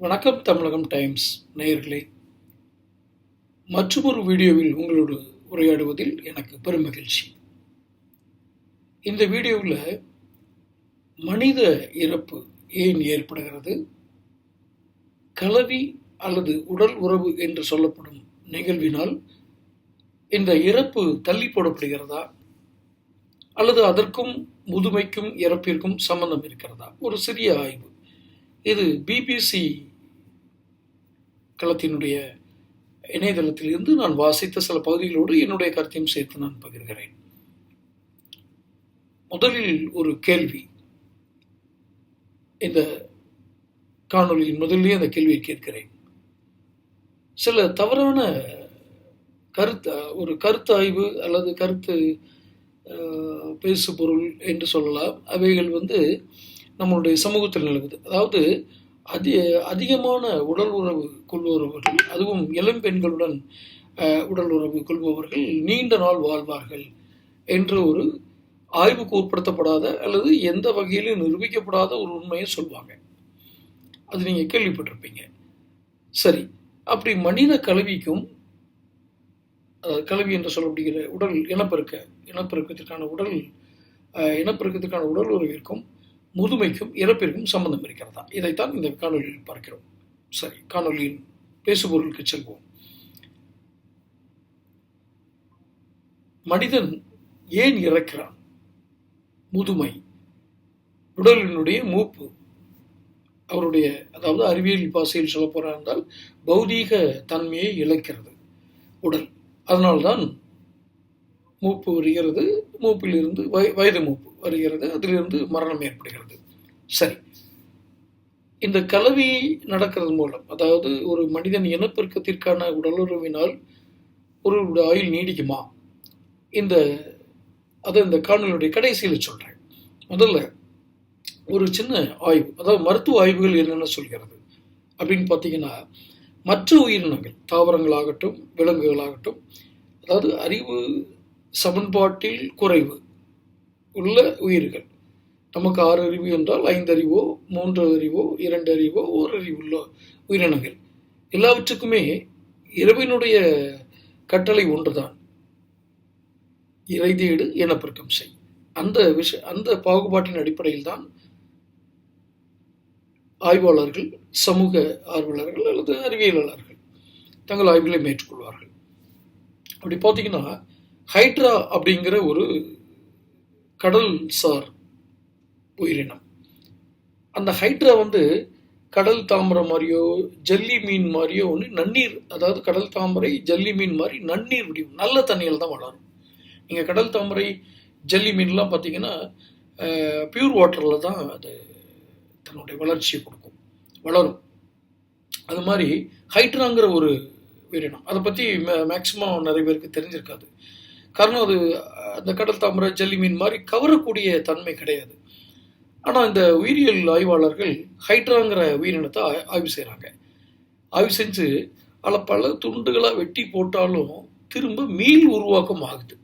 வணக்கம் தமிழகம் டைம்ஸ் நேயர்களே. மற்றொரு வீடியோவில் உங்களோடு உரையாடுவதில் எனக்கு பெருமகிழ்ச்சி. இந்த வீடியோவில் மனித இறப்பு ஏன் ஏற்படுகிறது? கலவி அல்லது உடல் உறவு என்று சொல்லப்படும் நிகழ்வினால் இந்த இறப்பு தள்ளி போடப்படுகிறதா? அல்லது அதற்கும் முதுமைக்கும் இறப்பிற்கும் சம்பந்தம் இருக்கிறதா? ஒரு சிறிய ஆய்வு. இது பிபிசி களத்தினுடைய இணையதளத்திலிருந்து நான் வாசித்த சில பகுதிகளோடு என்னுடைய கருத்தையும் சேர்த்து நான் பகிர்கிறேன். முதலில் ஒரு கேள்வி. இந்த காணொலியின் முதலிலே அந்த கேள்வியை கேட்கிறேன். சில தவறான கருத்து ஒரு கருத்து ஆய்வு அல்லது கருத்து பேசு பொருள் என்று சொல்லலாம். அவைகள் வந்து நம்மளுடைய சமூகத்தில் நிலவுது. அதாவது அதி அதிகமான உடல் உறவு கொள்பவர்கள் அதுவும் இளம் பெண்களுடன் உடல் உறவு கொள்பவர்கள் நீண்ட நாள் வாழ்வார்கள் என்ற ஒரு ஆய்வுக்கு உட்படுத்தப்படாத அல்லது எந்த வகையிலும் நிரூபிக்கப்படாத ஒரு உண்மையை சொல்லுவாங்க அது நீங்கள் கேள்விப்பட்டிருப்பீங்க. சரி அப்படி மனித கல்விக்கும் கல்வி என்று சொல்லப்படுகிற உடல் இனப்பெருக்க இனப்பெருக்கத்திற்கான உடல் இனப்பெருக்கத்திற்கான உடல் உறவிற்கும் முதுமைக்கும் இறப்பிற்கும் சம்பந்தம் இருக்கிறதா? இதைத்தான் இந்த காணொலியில் பார்க்கிறோம். சரி காணொலியின் பேசுபொருளுக்கு செல்வோம். மனிதன் ஏன் இறக்கிறான்? முதுமை உடலினுடைய மூப்பு. அவருடைய அதாவது அறிவியல் பாசையில் சொல்ல போறா என்றால் பௌதீக தன்மையை இழக்கிறது உடல். அதனால்தான் மூப்பு வருகிறது மூப்பிலிருந்து வய வயது மூப்பு வருகிறது அதிலிருந்து மரணம் ஏற்படுகிறது. சரி. இந்த கலவி நடக்கிறது மூலம் அதாவது ஒரு மனிதன் இனப்பெருக்கத்திற்கான உடலுறவினால் ஒரு ஆயுள் நீடிக்குமா? இந்த அதை இந்த காணொலியுடைய கடைசியில் சொல்கிறேன் முதல்ல ஒரு சின்ன ஆய்வு அதாவது மருத்துவ ஆய்வுகள் என்னென்ன சொல்கிறது? அப்படின்னு பார்த்தீங்கன்னா மற்ற உயிரினங்கள் தாவரங்களாகட்டும் விலங்குகளாகட்டும் அதாவது அறிவு சமன்பாட்டில் குறைவு. உள்ள உயிர்கள். நமக்கு ஆறு அறிவு என்றால் ஐந்து அறிவோ மூன்று அறிவோ இரண்டு அறிவோ ஒரு அறிவு உள்ள உயிரினங்கள். எல்லாவற்றுக்குமே இரவினுடைய கட்டளை ஒன்றுதான். இறைதேடு இனப்பெருக்கம் செய். அந்த விஷ அந்த பாகுபாட்டின் அடிப்படையில் தான் ஆய்வாளர்கள் சமூக ஆர்வலர்கள் அல்லது அறிவியலாளர்கள் தங்கள் ஆய்வுகளை மேற்கொள்வார்கள். அப்படி பார்த்தீங்கன்னா ஹைட்ரா அப்படிங்கிற ஒரு கடல் சார் உயிரினம். அந்த ஹைட்ரா வந்து கடல் தாமரை மாதிரியோ ஜல்லி மீன் மாதிரியோ ஒன்று நன்னீர் அதாவது கடல் தாமரை ஜல்லி மீன் மாதிரி நன்னீர் வடிவம் நல்ல தண்ணியில் தான் வளரும். நீங்கள் கடல் தாமரை ஜல்லி மீன்லாம் பார்த்தீங்கன்னா பியூர் வாட்டரில் தான் அது தன்னுடைய வளர்ச்சியை கொடுக்கும். வளரும். அது மாதிரி ஹைட்ராங்கிற ஒரு உயிரினம். அதை பற்றி மேக்சிமம் நிறைய பேருக்கு தெரிஞ்சிருக்காது. காரணம் அது அந்த கடல் தாமரை ஜல்லி மீன் மாதிரி கவரக்கூடிய தன்மை கிடையாது. ஆனால் இந்த உயிரியல் ஆய்வாளர்கள் ஹைட்ராங்கிற உயிரினத்தை ஆய்வு செய்கிறாங்க ஆய்வு செஞ்சு அதில் பல துண்டுகளாக வெட்டி போட்டாலும் திரும்ப மீள் உருவாக்கம் ஆகுது.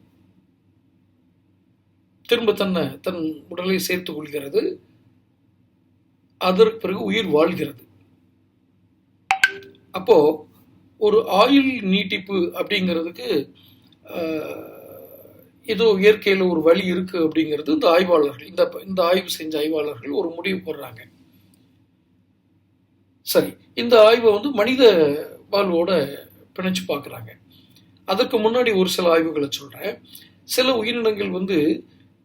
திரும்ப தன்னை தன் உடலை சேர்த்து கொள்கிறது. அதற்கு பிறகு உயிர் வாழ்கிறது. அப்போ ஒரு ஆயுள் நீட்டிப்பு அப்படிங்கிறதுக்கு ஏதோ இயற்கையில் ஒரு வழி இருக்கு அப்படிங்கிறது இந்த ஆய்வாளர்கள் இந்த இந்த ஆய்வு செஞ்ச ஆய்வாளர்கள் ஒரு முடிவு போடுறாங்க. சரி இந்த ஆய்வை வந்து மனித வாழ்வோட பிணைச்சு பார்க்குறாங்க. அதற்கு முன்னாடி ஒரு சில ஆய்வுகளை சொல்கிறேன் சில உயிரினங்கள் வந்து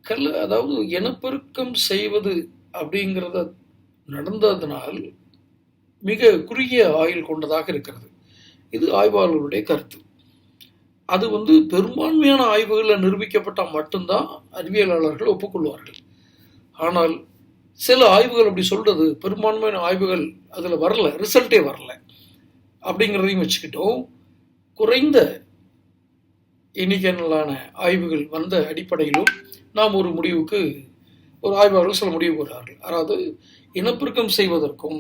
கல் அதாவது இனப்பெருக்கம் செய்வது அப்படிங்கிறத நடந்ததனால் மிக குறுகிய ஆயுள் கொண்டதாக இருக்கிறது. இது ஆய்வாளர்களுடைய கருத்து. அது வந்து பெரும்பான்மையான ஆய்வுகளில் நிரூபிக்கப்பட்டால் மட்டும்தான் அறிவியலாளர்கள் ஒப்புக்கொள்வார்கள். ஆனால் சில ஆய்வுகள் அப்படி சொல்றது பெரும்பான்மையான ஆய்வுகள் அதில் வரல ரிசல்ட்டே வரல. அப்படிங்கிறதையும் வச்சுக்கிட்டோம். குறைந்த எண்ணிக்கையிலான ஆய்வுகள் வந்த அடிப்படையிலும் நாம் ஒரு முடிவுக்கு ஒரு ஆய்வாளர்கள் சில முடிவு போடுறார்கள். அதாவது இனப்பெருக்கம் செய்வதற்கும்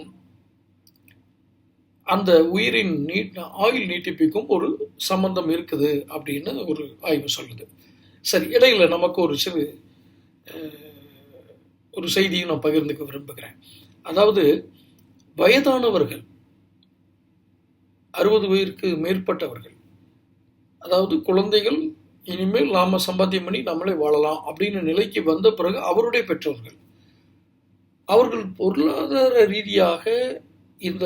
அந்த உயிரின் நீட் ஆயுள் நீட்டிப்புக்கும் ஒரு சம்பந்தம் இருக்குது அப்படின்னு ஒரு ஆய்வு சொல்லுது. சரி இடையில நமக்கு ஒரு சிறு அஹ், ஒரு செய்தியும் நான் பகிர்ந்துக்க விரும்புகிறேன். அதாவது வயதானவர்கள் அறுபது வயதுக்கு மேற்பட்டவர்கள் அதாவது குழந்தைகள் இனிமேல் நாம சம்பாத்தியம் பண்ணி நம்மளே வாழலாம் அப்படின்னு நிலைக்கு வந்த பிறகு அவருடைய பெற்றோர்கள் அவர்கள் பொருளாதார ரீதியாக இந்த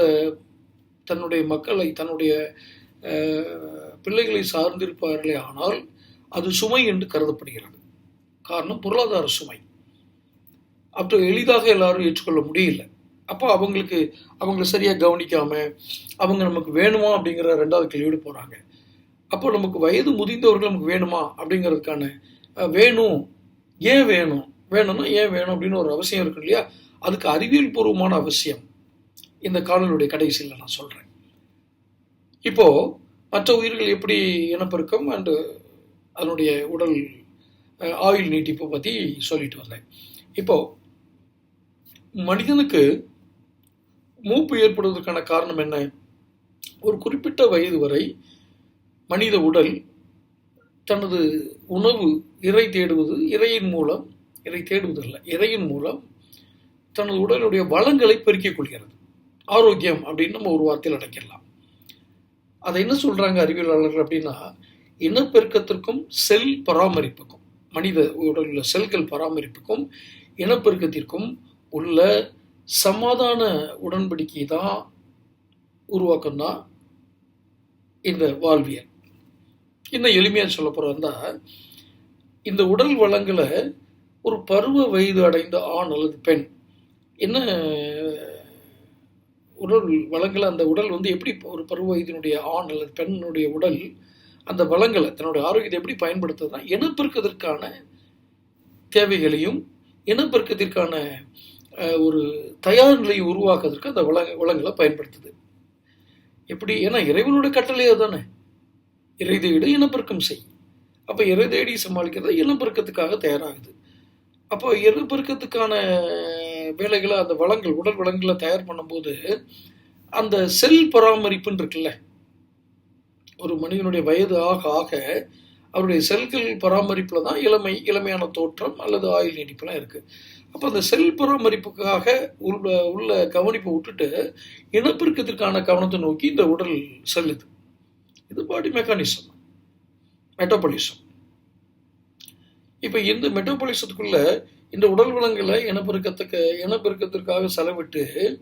தன்னுடைய மக்களை தன்னுடைய பிள்ளைகளை சார்ந்திருப்பார்களே ஆனால் அது சுமை என்று கருதப்படுகிறது. காரணம் பொருளாதார சுமை. அப்போ எளிதாக எல்லாரும் ஏற்றுக்கொள்ள முடியல. அப்போ அவங்களுக்கு அவங்கள சரியாக கவனிக்காமல் அவங்க நமக்கு வேணுமா அப்படிங்கிற ரெண்டாவது கேள்வியோடு போகிறாங்க அப்போ நமக்கு வயது முதிர்ந்தவர்கள் நமக்கு வேணுமா அப்படிங்கிறதுக்கான வேணும் ஏன் வேணும்? வேணும்னா ஏன் வேணும் அப்படின்னு ஒரு அவசியம் இருக்கு இல்லையா? அதுக்கு அறிவியல் பூர்வமான அவசியம். இந்த காணொலியுடைய கடைசியில் நான் சொல்கிறேன் இப்போ மற்ற உயிர்கள் எப்படி இனப்பெருக்கம் அண்டு அதனுடைய உடல் ஆயுள் நீட்டிப்பை பற்றி சொல்லிட்டு வந்தேன். இப்போ மனிதனுக்கு மூப்பு ஏற்படுவதற்கான காரணம் என்ன? ஒரு குறிப்பிட்ட வயது வரை மனித உடல் தனது உணவு இறை தேடுவது இறையின் மூலம் இறை தேடுவதில்லை இறையின் மூலம் தனது உடலுடைய வளங்களை பெருக்கிக் கொள்கிறது. ஆரோக்கியம் அப்படின்னு நம்ம ஒரு வார்த்தையில் அடைக்கலாம் அதை என்ன சொல்றாங்க அறிவியலாளர்கள் அப்படின்னா இனப்பெருக்கத்திற்கும் செல் பராமரிப்புக்கும் மனித உடலில் செல்கள் பராமரிப்புக்கும் இனப்பெருக்கத்திற்கும் உள்ள சமாதான உடன்படிக்கை தான் உருவாக்கம் தான் இந்த வாழ்வியல். இன்னும் எளிமையாக சொல்ல போகிறதா இந்த உடல் வளங்களை ஒரு பருவ வயது அடைந்த ஆண் அல்லது பெண் என்ன உடல் வளங்களை அந்த உடல் வந்து எப்படி ஒரு பருவ வயதினுடைய ஆண் அல்லது பெண்ணுடைய உடல் அந்த வளங்களை தன்னுடைய ஆரோக்கியத்தை எப்படி பயன்படுத்துறதுனா இனப்பெருக்கத்திற்கான தேவைகளையும் இனப்பெருக்கத்திற்கான ஒரு தயார் நிலையை உருவாக்குவதற்கு அந்த வள வளங்களை பயன்படுத்துது. எப்படி? ஏன்னா இறைவனுடைய கட்டளையே தானே இறை தேடி இனப்பெருக்கம் செய். அப்போ இறை தேடி சமாளிக்கிறது இனப்பெருக்கத்துக்காக தயாராகுது. அப்போ இனப்பெருக்கத்துக்கான வேலைகளை அந்த வளங்கள் உடல் வளங்களை தயார் பண்ணும்போது அந்த செல் பராமரிப்புன்னு இருக்குல்ல ஒரு மனிதனுடைய வயது ஆக ஆக அவருடைய செல்கள் பராமரிப்பில் தான் இளமை இளமையான தோற்றம் அல்லது ஆயுள் நீடிப்புலாம் இருக்குது அப்போ அந்த செல் பராமரிப்புக்காக உள்ள உள்ள கவனிப்பை விட்டுட்டு இனப்பெருக்கத்திற்கான கவனத்தை நோக்கி இந்த உடல் செல்லுது. இது பாடி மெக்கானிசம் மெட்டபாலிசம். இப்போ இந்த மெட்டபாலிசத்துக்குள்ளே இந்த உடல் வளங்களை இனப்பெருக்கத்துக்கு இனப்பெருக்கத்திற்காக செலவிட்டு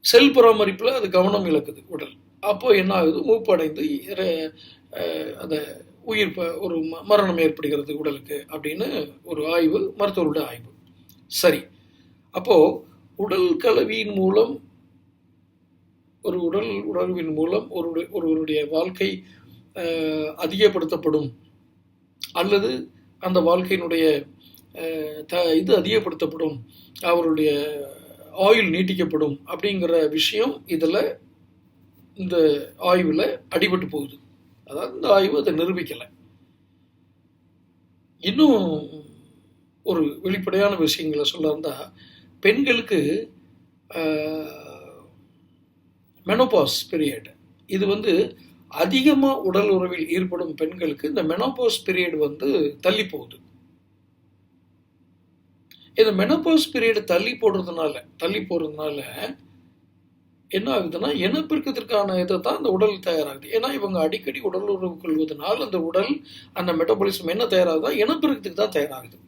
செல் பராமரிப்பில் அது கவனம் இழக்குது உடல். அப்போ என்ன ஆகுது? மூப்படைந்து அதை அந்த உயிர் ஒரு ம- மரணம் ஏற்படுகிறது உடலுக்கு அப்படின்னு ஒரு ஆய்வு மருத்துவருடைய ஆய்வு. சரி. அப்போ உடல் கலவியின் மூலம் ஒரு உடல் உணர்வின் மூலம் ஒரு ஒருவருடைய வாழ்க்கை அதிகப்படுத்தப்படும். அல்லது அந்த வாழ்க்கையினுடைய த இது அதிகப்படுத்தப்படும் அவருடைய ஆயுள் நீட்டிக்கப்படும் அப்படிங்கிற விஷயம் இதில் இந்த ஆய்வில் அடிபட்டு போகுது. அதாவது இந்த ஆய்வு அதை நிரூபிக்கலை. இன்னும் ஒரு வெளிப்படையான விஷயங்களை சொல்ல இருந்தால் பெண்களுக்கு மெனோபாஸ் பீரியட் இது வந்து அதிகமாக உடல் உறவில் ஈடுபடும் பெண்களுக்கு இந்த மெனோபோஸ் பீரியட் வந்து தள்ளி போகுது. இந்த மெனோபோஸ் பீரியட் தள்ளி போடுறதுனால தள்ளி போடுறதுனால என்ன ஆகுதுன்னா இனப்பெருக்கத்திற்கான இதை தான் அந்த உடல் தயாராகுது. ஏன்னா இவங்க அடிக்கடி உடல் உறவு கொள்வதனால் அந்த உடல் அந்த மெட்டபாலிசம் என்ன தயாராகுதா இனப்பெருக்கத்துக்கு தான் தயாராகுது.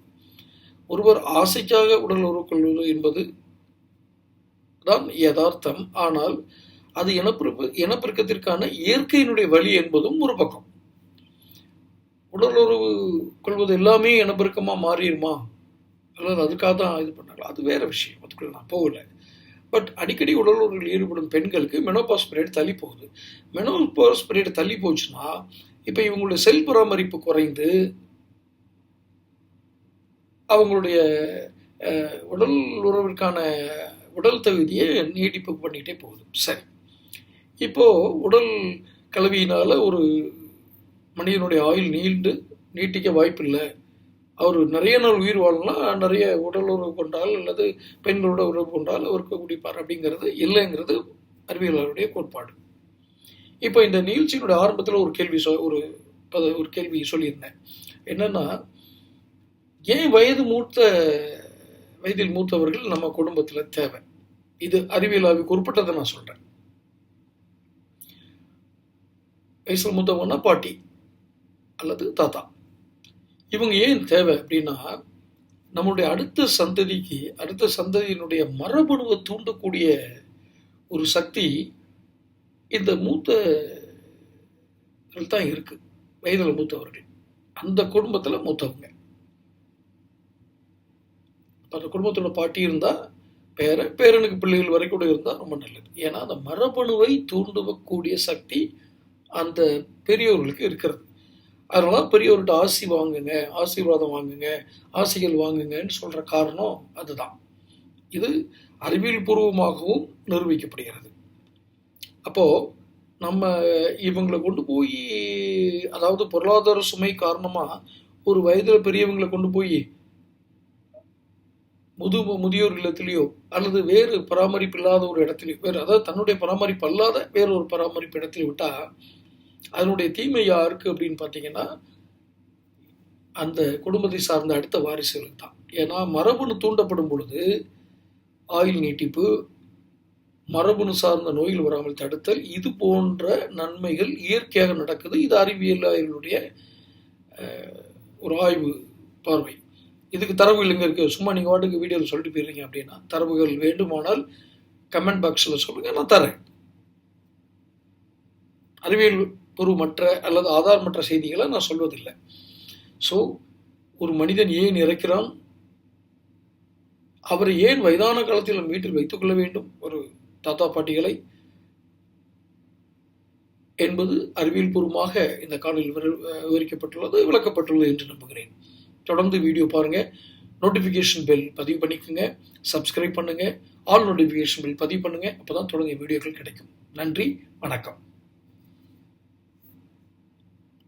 ஒருவர் ஆசைக்காக உடல் உறவு கொள்வது என்பது தான் யதார்த்தம். ஆனால் அது இனப்பெருப்பு இனப்பெருக்கத்திற்கான இயற்கையினுடைய வழி என்பதும் ஒரு பக்கம். உடல் உறவு கொள்வது எல்லாமே இனப்பெருக்கமாக மாறிடுமா? அல்லது அதுக்காக தான் இது பண்ணாங்களா? அது வேற விஷயம் அதுக்குள்ள நான் போகல. பட் அடிக்கடி உடல் உறவில் ஈடுபடும் பெண்களுக்கு மெனோபாஸ் பீரியட் தள்ளி போகுது. மெனோபாஸ் பீரியட் தள்ளி போச்சுன்னா இப்போ இவங்களுடைய செல் பராமரிப்பு குறைந்து அவங்களுடைய உடல் உறவிற்கான உடல் தகுதியை நீட்டிப்பு பண்ணிக்கிட்டே போகுது. சரி. இப்போ உடல் கலவியினால ஒரு மனிதனுடைய ஆயுள் நீண்டு நீட்டிக்க வாய்ப்பில்லை. அவர் நிறைய நாள் உயிர் வாழலாம் நிறைய உடல் உறவு கொண்டால் அல்லது பெண்களோட உறவு கொண்டால் அவருக்கு குடிப்பார் அப்படிங்கிறது இல்லைங்கிறது அறிவியலாளருடைய கோட்பாடு. இப்போ இந்த நிகழ்ச்சியினுடைய ஆரம்பத்தில் ஒரு கேள்வி சொ ஒரு ஒரு கேள்வி சொல்லியிருந்தேன். என்னென்னா ஏன் வயது மூத்த வயதில் மூத்தவர்கள் நம்ம குடும்பத்தில் தேவை? இது அறிவியலாவுக்கு உட்பட்டதை நான் சொல்கிறேன் வயசில் மூத்தவங்கன்னா பாட்டி அல்லது தாத்தா. இவங்க ஏன் தேவை அப்படின்னா நம்மளுடைய அடுத்த சந்ததிக்கு அடுத்த சந்ததியினுடைய மரபணுவை தூண்டக்கூடிய ஒரு சக்தி இந்த மூத்த தான் இருக்கு. வயதில் மூத்தவர்கள். அந்த குடும்பத்தில் மூத்தவங்க. அந்த குடும்பத்தோட பாட்டி இருந்தால் பேர பேரனுக்கு பிள்ளைகள் வரைக்கும் கூட இருந்தால் ரொம்ப நல்லது. ஏன்னா அந்த மரபணுவை தூண்டக்கூடிய சக்தி அந்த பெரியோர்களுக்கு இருக்கிறது. அதனால பெரியோர்கிட்ட ஆசி வாங்குங்க ஆசீர்வாதம் வாங்குங்க ஆசைகள் வாங்குங்கன்னு சொல்கிற காரணம் அதுதான். இது அறிவியல் பூர்வமாகவும் நிரூபிக்கப்படுகிறது. அப்போது நம்ம இவங்களை கொண்டு போய் அதாவது பொருளாதார சுமை காரணமாக ஒரு வயதில் பெரியவங்களை கொண்டு போய் முது முதியோர் இல்லத்திலேயோ அல்லது வேறு பராமரிப்பு இல்லாத ஒரு இடத்துலையோ வேறு அதாவது தன்னுடைய பராமரிப்பு அல்லாத வேறு ஒரு பராமரிப்பு இடத்துல விட்டால் அதனுடைய தீமை யாருக்கு அப்படின்னு பார்த்தீங்கன்னா அந்த குடும்பத்தை சார்ந்த அடுத்த வாரிசுகளுக்கு தான் ஏன்னா மரபணு தூண்டப்படும் பொழுது ஆயுள் நீட்டிப்பு மரபணு சார்ந்த நோய்கள் வராமல் தடுத்தல் இது போன்ற நன்மைகள் இயற்கையாக நடக்குது. இது அறிவியல் ஒரு ஆய்வு பார்வை. இதுக்கு தரவு இல்லைங்க இருக்குது சும்மா நீங்கள் வாட்டுக்கு வீடியோவில் சொல்லிட்டு போயிருங்க அப்படின்னா தரவுகள் வேண்டுமானால் கமெண்ட் பாக்ஸில் சொல்லுங்கள் நான் தரேன் அறிவியல் பூர்வமற்ற அல்லது ஆதாரமற்ற செய்திகளை நான் சொல்வதில்லை. ஸோ ஒரு மனிதன் ஏன் இறக்கிறான்? அவரை ஏன் வயதான காலத்தில் நம் வீட்டில் வைத்துக் கொள்ள வேண்டும்? ஒரு தாத்தா பாட்டிகளை என்பது அறிவியல் பூர்வமாக இந்த காணொலியில் விவரிக்கப்பட்டுள்ளது விளக்கப்பட்டுள்ளது என்று நம்புகிறேன். தொடர்ந்து வீடியோ பாருங்கள் நோட்டிஃபிகேஷன் பெல் பதிவு பண்ணிக்கோங்க. சப்ஸ்கிரைப் பண்ணுங்கள் ஆல் நோட்டிஃபிகேஷன் பெல் பதிவு பண்ணுங்கள் அப்போ தான் தொடங்கிய வீடியோக்கள் கிடைக்கும். நன்றி. வணக்கம்.